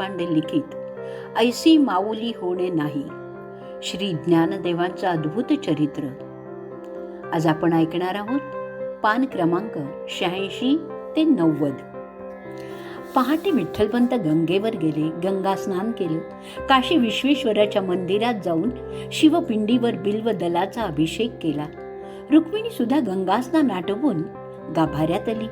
देशपांडे लिखित ऐसी माऊली होणे नाही. श्री ज्ञानदेवांचं अद्भुत चरित्र. आज आपण ऐकणार आहोत पान क्रमांक शहाऐंशी ते नव्वद. पहाटे विठ्ठलपंत गंगेवर गेले गंगा स्नान केलं. काशी विश्वेश्वराच्या मंदिरात जाऊन शिवपिंडीवर बिल्व दलाचा अभिषेक केला. रुक्मिणी सुद्धा गंगास्नान आटोपून गाभाऱ्यात आली.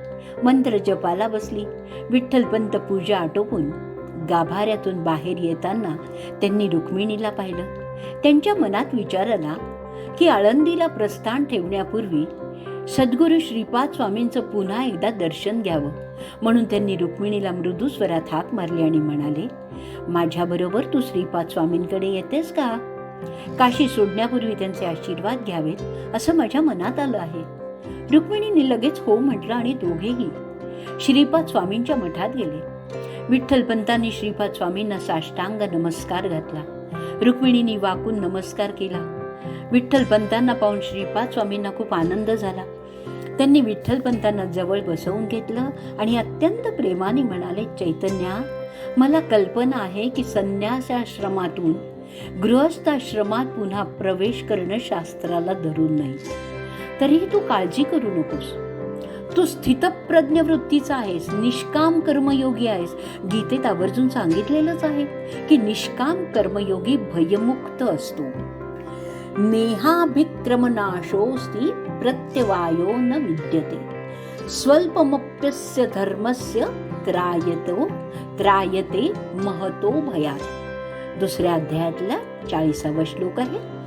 मंत्र जपाला बसली. विठ्ठलपंत पूजा आटोपून गाभाऱ्यातून बाहेर येताना त्यांनी रुक्मिणीला पाहिलं. त्यांच्या मनात विचार आला की आळंदीला प्रस्थान ठेवण्यापूर्वी सद्गुरू श्रीपाद स्वामींचं पुन्हा एकदा दर्शन घ्यावं. म्हणून त्यांनी रुक्मिणीला मृदू स्वरात हाक मारली आणि म्हणाले माझ्याबरोबर तू श्रीपाद स्वामींकडे येतेस का? काशी सोडण्यापूर्वी त्यांचे आशीर्वाद घ्यावेत असं माझ्या मनात आलं आहे. रुक्मिणीने लगेच हो म्हटलं आणि दोघेही श्रीपाद स्वामींच्या मठात गेले. विठ्ठलपंतांनी श्रीपाद स्वामींना साष्टांग नमस्कार घातला. रुक्मिणीनी वाकून नमस्कार केला. विठ्ठलपंतांना पाहून श्रीपाद स्वामींना खूप आनंद झाला. त्यांनी विठ्ठलपंतांना जवळ बसवून घेतलं आणि अत्यंत प्रेमाने म्हणाले चैतन्या मला कल्पना आहे की संन्यासाश्रमातून गृहस्थाश्रमात पुन्हा प्रवेश करणं शास्त्राला धरून नाही. तरीही तू काळजी करू नकोस. तू स्थितप्रज्ञ वृत्तीचा आहेस निष्काम कर्मयोगी आहेस. गीतेत आवर्जून सांगितलेलंच आहे की निष्काम कर्मयोगी भयमुक्त असतो. नेहाभिक्रमनाशोस्ति प्रत्यवायो न विद्यते. स्वल्पमप्यस्य धर्मस्य त्रायतो त्रायते महतो भयात. दुसऱ्या अध्यायातला चाळीसावा श्लोक आहे.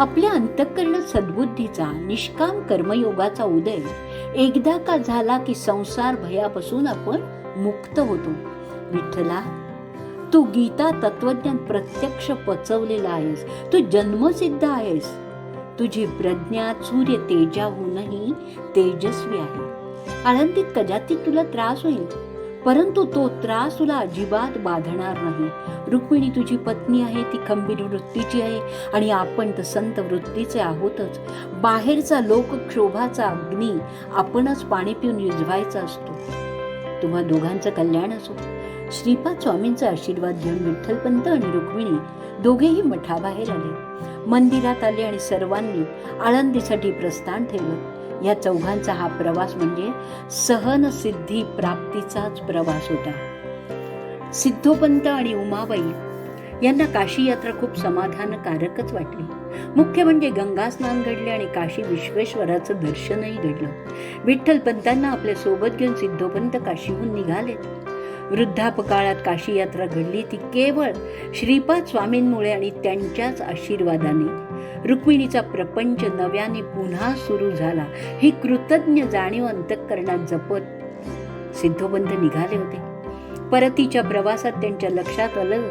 आपल्या अंतःकरणात सद्बुद्धीचा निष्काम कर्मयोगाचा उदय एकदा का झाला की संसार भयापासून आपण मुक्त होतो? विठ्ठला तू गीता तत्वज्ञान प्रत्यक्ष पचवलेला आहेस. तू जन्मसिद्ध आहेस. तुझी प्रज्ञा सूर्य तेजाहूनही तेजस्वी आहे. आनंदित कदाचित तुला त्रास होईल. परंतु तो त्रास तुला अजिबात बाधणार नाही. रुक्मिणी तुझी पत्नी आहे ती खंबीर वृत्तीची आहे आणि आपण तर संत वृत्तीचे आहोतच. बाहेरचा लोकक्षोभाचा अग्नी आपणच पाणी पिऊन युजवायचा असतो. तुम्हा दोघांचं कल्याण असो. श्रीपाद स्वामींचा आशीर्वाद घेऊन विठ्ठलपंत आणि रुक्मिणी दोघेही मठाबाहेर आले. मंदिरात आले आणि सर्वांनी आळंदीसाठी प्रस्थान ठेवलं. या चौघांचा हा प्रवास म्हणजे सहन सिद्धी प्राप्तीचाच प्रवास होता. सिद्धोपंत आणि उमाबाई यांना काशी यात्रा खूप समाधानकारकच वाटली. मुख्य म्हणजे गंगा स्नान घडले आणि काशी विश्वेश्वराचं दर्शनही घडलं. विठ्ठलपंतांना आपल्यासोबत घेऊन सिद्धोपंत काशीहून निघालेत वृद्धापकाळात काशी यात्रा घडली ती केवळ श्रीपाद स्वामींमुळे आणि त्यांच्याच आशीर्वादाने. रुक्मिणीचा प्रपंच नव्याने पुन्हा सुरू झाला. ही कृतज्ञ जाणीव अंतःकरणात जपत सिद्धोपंत निघाले होते. परतीच्या प्रवासात त्यांच्या लक्षात आलं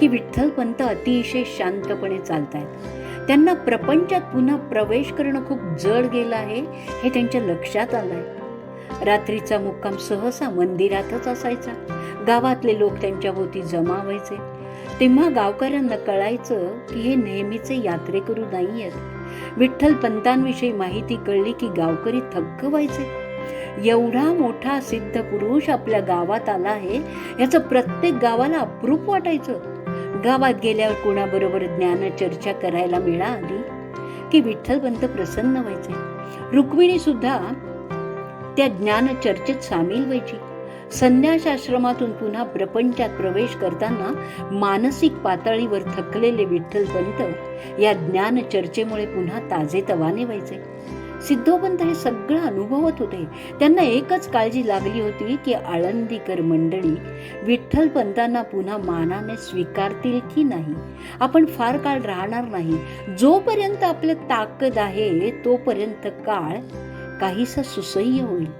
की विठ्ठलपंत अतिशय शांतपणे चालतायत. त्यांना प्रपंचात पुन्हा प्रवेश करणं खूप जड गेलं आहे हे त्यांच्या लक्षात आलंय. रात्रीचा मुक्काम सहसा मंदिरातच असायचा. गावातले लोक त्यांच्या भोवती जमा व्हायचे. तेव्हा गावकऱ्यांना कळायचं की हे नेहमीचे यात्रेकरू नाही आहेत विठ्ठल पंतांविषयी माहिती कळली की गावकरी थक्क व्हायचे. एवढा मोठा सिद्ध पुरुष आपल्या गावात आला आहे याचं प्रत्येक गावाला अप्रूप वाटायचं. गावात गेल्यावर कोणाबरोबर ज्ञान चर्चा करायला मिळाली? की विठ्ठलपंत प्रसन्न व्हायचे? रुक्मिणी सुद्धा त्या ज्ञान चर्चेत सामील व्हायची. संन्यासाश्रमातून पुन्हा प्रपंचात प्रवेश करताना मानसिक पातळीवर थकलेले विठ्ठलपंत या ज्ञान चर्चेमुळे पुन्हा ताजेतवाने व्हायचे. सिद्धोपंत हे सगळं अनुभवत होते. त्यांना एकच काळजी लागली होती की आळंदीकर मंडळी विठ्ठल पंतांना पुन्हा मानाने स्वीकारतील की नाही? आपण फार काळ राहणार नाही. जोपर्यंत आपलं ताकद आहे तोपर्यंत काळ काहीसा सुसह्य होईल.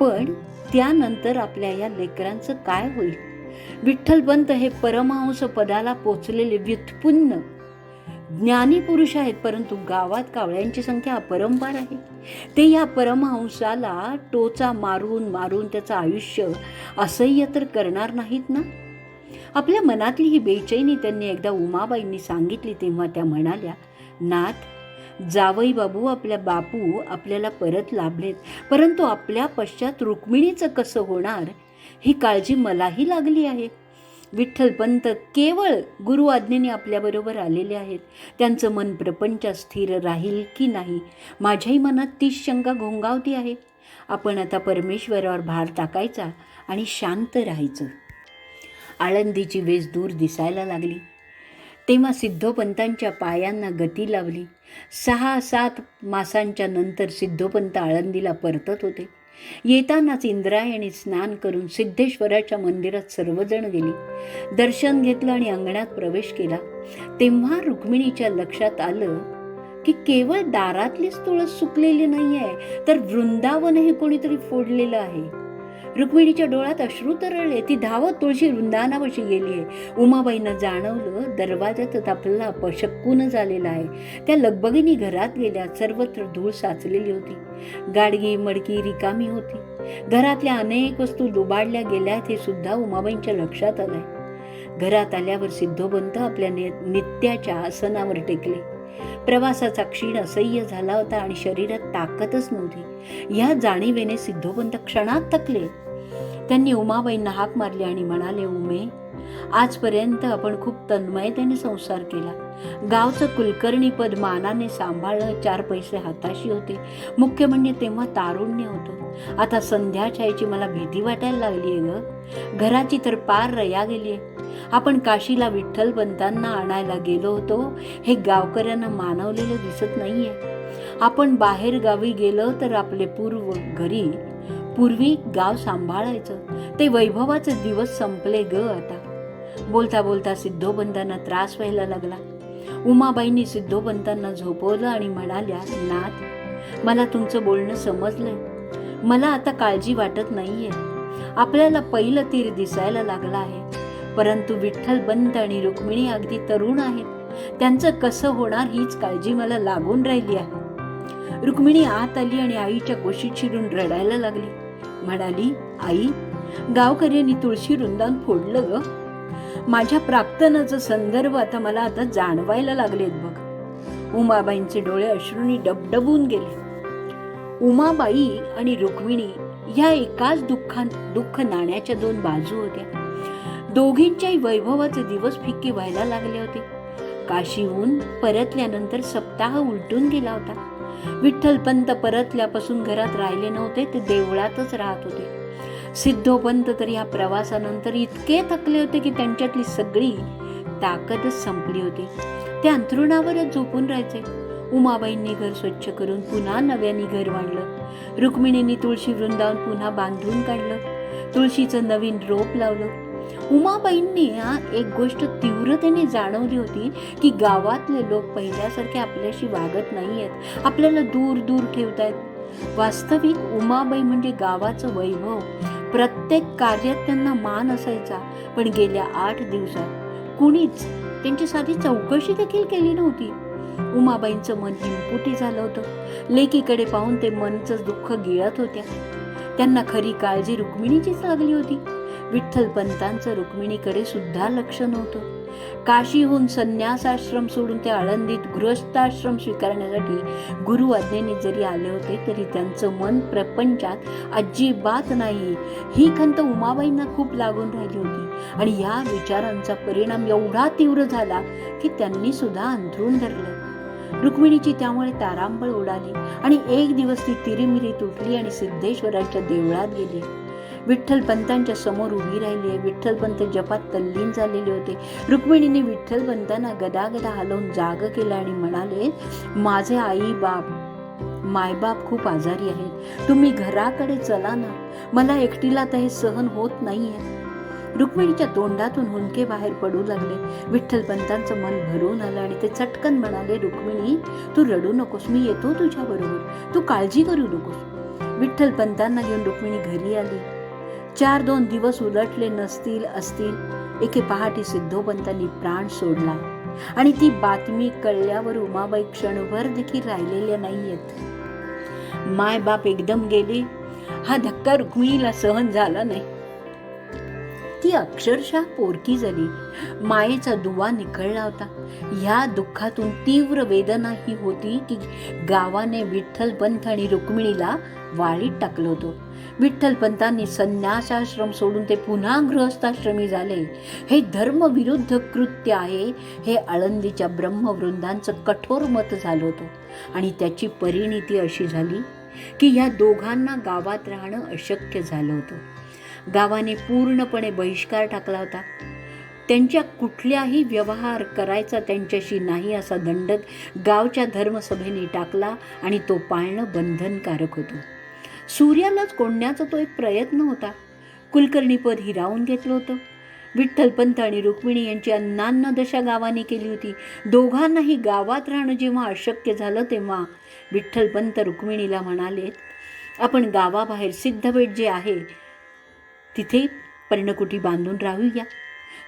पण त्यानंतर आपल्या या लेकरांचं काय होईल? विठ्ठलपंत हे परमहंस पदाला पोचलेले व्युत्पुन्न ज्ञानी पुरुष आहेत परंतु गावात कावळ्यांची संख्या अपरंपार आहे. ते या परमहंसाला टोचा मारून मारून त्याचं आयुष्य असह्य तर करणार नाहीत ना? आपल्या मनातली ही बेचैनी त्यांनी एकदा उमाबाईंनी सांगितली तेव्हा त्या म्हणाल्या नाथ जावई बाबू आपल्या बापू आपल्याला परत लाभलेत. परंतु आपल्या पश्चात रुक्मिणीचं कसं होणार ही काळजी मलाही लागली आहे. विठ्ठलपंत केवळ गुरु आज्ञेने आपल्याबरोबर आलेले आहेत. त्यांचं मन प्रपंच स्थिर राहील की नाही माझ्याही मनात तीच शंका घोंगावती आहे. आपण आता परमेश्वरावर भार टाकायचा आणि शांत राहायचं. आळंदीची वेस दूर दिसायला लागली. तेव्हा सिद्धोपंतांच्या पायांना गती लावली. सहा सात मासांच्या नंतर सिद्धोपंत आळंदीला परतत होते. येतानाच इंद्रायणी स्नान करून सिद्धेश्वराच्या मंदिरात सर्वजण गेली. दर्शन घेतलं आणि अंगणात प्रवेश केला. तेव्हा रुक्मिणीच्या लक्षात आलं की केवळ दारातलीच तुळस सुकलेली नाही आहे तर वृंदावनही कोणीतरी फोडलेलं आहे. रुक्मिणीच्या डोळ्यात अश्रू तरळले. ती धावत तुळशी वृंदावनापाशी गेली आहे. उमाबाईनं जाणवलं दरवाजात आपल्याला पशक्कून झालेला आहे. त्या लगबगीने घरात गेल्या सर्वत्र धूळ साचलेली होती. गाडगी मडकी रिकामी होती. घरातल्या अनेक वस्तू दुबाडल्या गेल्या हे सुद्धा उमाबाईंच्या लक्षात आलंय. घरात आल्यावर सिद्धोबंत आपल्या नित्याच्या आसनावर टेकले. प्रवासाचा क्षीण असह्य झाला होता आणि शरीरात ताकदच नव्हती. ह्या जाणीवेने सिद्धोबंत क्षणात थकले. त्यांनी उमाबाईंना हाक मारली आणि म्हणाले उमे आजपर्यंत आपण खूप तन्मयतेने संसार केला. गावचं कुलकर्णी पद मानाने सांभाळलं चार पैसे हाताशी होते. मुख्य म्हणजे तेव्हा तारुण्य होतं. आता संध्या मला भीती वाटायला लागली आहे ग. घराची तर पार रया गेली आहे. आपण काशीला विठ्ठल पंतांना आणायला गेलो होतो. हे गावकऱ्यांना मानवलेलं दिसत नाहीये. आपण बाहेर गावी गेलो तर आपले पूर्व घरी पूर्वी गाव सांभाळायचं. ते वैभवाचे दिवस संपले ग आता. बोलता बोलता सिद्धोबंतांना त्रास व्हायला लागला. उमाबाईंनी सिद्धोबंतांना झोपवलं आणि म्हणाल्या नाथ मला तुमचं बोलणं समजलंय. मला आता काळजी वाटत नाहीये. आपल्याला पहिलं तीर दिसायला लागलं आहे. परंतु विठ्ठलबंत आणि रुक्मिणी अगदी तरुण आहेत. त्यांचं कसं होणार हीच काळजी मला लागून राहिली आहे. रुक्मिणी आत आली आणि आईच्या कोशीत शिरून रडायला लागली. म्हणाली आई गावकऱ्यांनी तुळशी वृंदावन फोडलं ग. माझ्या प्राक्तनाचा संदर्भ आता मला आता जाणवायला लागलेत बघ. उमाबाईंचे डोळे अश्रूंनी डबडबून गेले. उमाबाई आणि रुक्मिणी या एकाच दुःखान दुःख नाण्याच्या दोन बाजू होत्या. दोघींच्याही वैभवाचे दिवस फिक्के व्हायला लागले होते. काशीहून परतल्यानंतर सप्ताह उलटून गेला होता. विठ्ठलपंत परतल्यापासून घरात राहिले नव्हते ते देवळातच राहत होते. सिद्धोपंत तर या प्रवासानंतर इतके थकले होते की त्यांच्यातली सगळी ताकदच संपली होती. ते अंथरुणावरच झोपून राहायचे. उमाबाईंनी घर स्वच्छ करून पुन्हा नव्याने घर बांधलं. रुक्मिणींनी तुळशी वृंदावन पुन्हा बांधून काढलं. तुळशीचं नवीन रोप लावलं. उमाबाईंनी हा एक गोष्ट तीव्रतेने जाणवली होती की गावातले लोक पहिल्यासारखे आपल्याशी वागत नाही आहेत आपल्याला दूर दूर ठेवतायत. वास्तविक उमाबाई म्हणजे गावाचं वैभव. प्रत्येक कार्यात त्यांना मान असायचा पण गेल्या आठ दिवसात कुणीच त्यांची साधी चौकशी देखील केली नव्हती. उमाबाईंचं मन हिमपुटी झालं होतं. लेकीकडे पाहून ते मनचं दुःख गिळत होत्या. त्यांना खरी काळजी रुक्मिणीचीच लागली होती. विठ्ठलपंतांचं रुक्मिणीकडे सुद्धा लक्ष नव्हतं. काशीहून संन्यासाश्रम सोडून ते आळंदीत गृहस्थाश्रम स्वीकारण्यासाठी गुरु आज्ञेने जरी आले होते तरी त्यांचं मन प्रपंचात अजिबात नाही. ही खंत उमाबाईंना खूप लागून राहिली होती. आणि या विचारांचा परिणाम एवढा तीव्र झाला की त्यांनी सुद्धा अंथरून धरलं. रुक्मिणीची त्यामुळे तारांबळ उडाली आणि एक दिवस ती तिरीमिरी तुटली आणि सिद्धेश्वराच्या देवळात गेली. विठ्ठलपंतांच्या समोर उभी राहिली आहे. विठ्ठलपंत जपात तल्लीन झालेले होते. रुक्मिणीने विठ्ठलपंतांना गदागदा हलवून जाग केला आणि म्हणाले माझे आई बाप मायबाप खूप आजारी आहेत. तुम्ही घराकडे चला ना. मला एकटीला तर हे सहन होत नाही आहे रुक्मिणीच्या तोंडातून हुंके बाहेर पडू लागले. विठ्ठलपंतांचं मन भरून आलं आणि ते चटकन म्हणाले रुक्मिणी तू रडू नकोस. मी येतो तुझ्याबरोबर तू काळजी करू नकोस. विठ्ठलपंतांना घेऊन रुक्मिणी घरी आली. चार दोन दिवस उलटले नसतील असतील. एके पहाटे सिद्धोपंतांनी प्राण सोडला. आणि ती बातमी कळल्यावर उमाबाई क्षणभर देखील राहिलेल्या नाहीयेत. माय बाप एकदम गेले. हा धक्का रुक्मिणीला सहन झाला नाही. ती अक्षरशः पोरकी झाली. मायेचा दुवा निखळला होता. ह्या दुःखातून तीव्र वेदना ही होती की गावाने विठ्ठलपंत आणि रुक्मिणीला वाळीत टाकलं होतं. विठ्ठलपंतांनी संन्यासाश्रम सोडून ते पुन्हा गृहस्थाश्रमी झाले. हे धर्मविरुद्ध कृत्य आहे हे आळंदीच्या ब्रह्मवृंदांचं कठोर मत झालं होतं. आणि त्याची परिणिती अशी झाली की ह्या दोघांना गावात राहणं अशक्य झालं होतं. गावाने पूर्णपणे बहिष्कार टाकला होता. त्यांच्या कुठल्याही व्यवहार करायचा त्यांच्याशी नाही असा दंडक गावच्या धर्मसभेने टाकला आणि तो पाळणं बंधनकारक होतं. सूर्यालाच कोंडण्याचा तो एक प्रयत्न होता. कुलकर्णीपद हिरावून घेतलं होतं. विठ्ठलपंत आणि रुक्मिणी यांची अन्नान्न दशा गावाने केली होती. दोघांनाही गावात राहणं जेव्हा अशक्य झालं तेव्हा विठ्ठलपंत रुक्मिणीला म्हणाले आपण गावाबाहेर सिद्धपेठ जे आहे तिथे पर्णकुटी बांधून राहूया.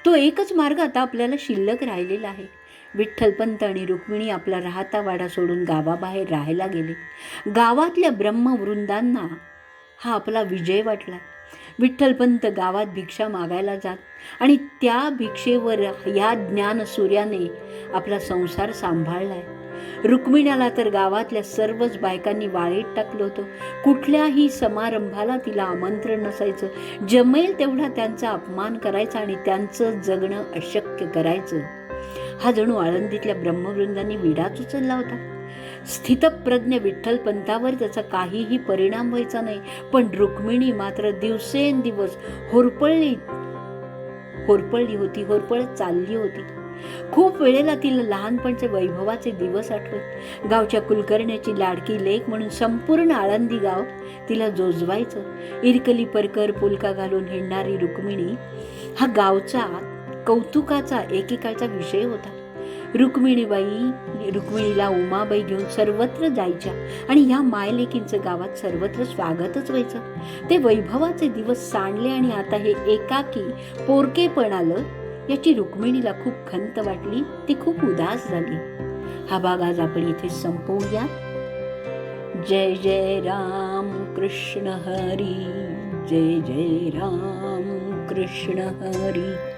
तो एकच मार्ग आता आपल्याला शिल्लक राहिलेला आहे. विठ्ठलपंत आणि रुक्मिणी आपला राहता वाडा सोडून गावाबाहेर राहायला गेले. गावातल्या ब्रह्मवृंदांना हा आपला विजय वाटला. विठ्ठलपंत गावात भिक्षा मागायला जात आणि त्या भिक्षेवर या ज्ञान सूर्याने आपला संसार सांभाळलाय. रुक्मिण्याला तर गावातल्या सर्वच बायकांनी वाळीत टाकलं होतं. कुठल्याही समारंभाला तिला आमंत्रण नसायचं. जमेल तेवढा त्यांचा अपमान करायचा आणि त्यांचं जगणं अशक्य करायचं. हा जणू आळंदीतल्या ब्रह्मवृंदांनी विडाच उचलला होता. स्थितप्रज्ञ विठ्ठलपंतावर त्याचा काहीही परिणाम व्हायचा नाही पण रुक्मिणी मात्र दिवसेंदिवस होरपळली होरपळली होती होरपळत चालली होती. खूप वेळेला तिला लहानपणचे वैभवाचे दिवस आठवत. गावच्या कुलकर्ण्याची लाडकी लेख म्हणून संपूर्ण आळंदी गाव तिला जोजवायचं. इरकली परकर पुलका घालून हिंडणारी रुक्मिणी हा गावचा कौतुकाचा एकेकाचा विषय होता. रुक्मिणीबाई रुक्मिणीला उमाबाई घेऊन सर्वत्र जायच्या आणि ह्या मायलेकींचं गावात सर्वत्र स्वागतच व्हायचं. ते वैभवाचे दिवस सांडले आणि आता हे एकाकी पोरकेपण आलं याची रुक्मिणीला खूप खंत वाटली ती खूप उदास झाली. हा भाग आज आपण इथे संपवूया जय जय राम कृष्ण हरी जय जय राम कृष्ण हरी.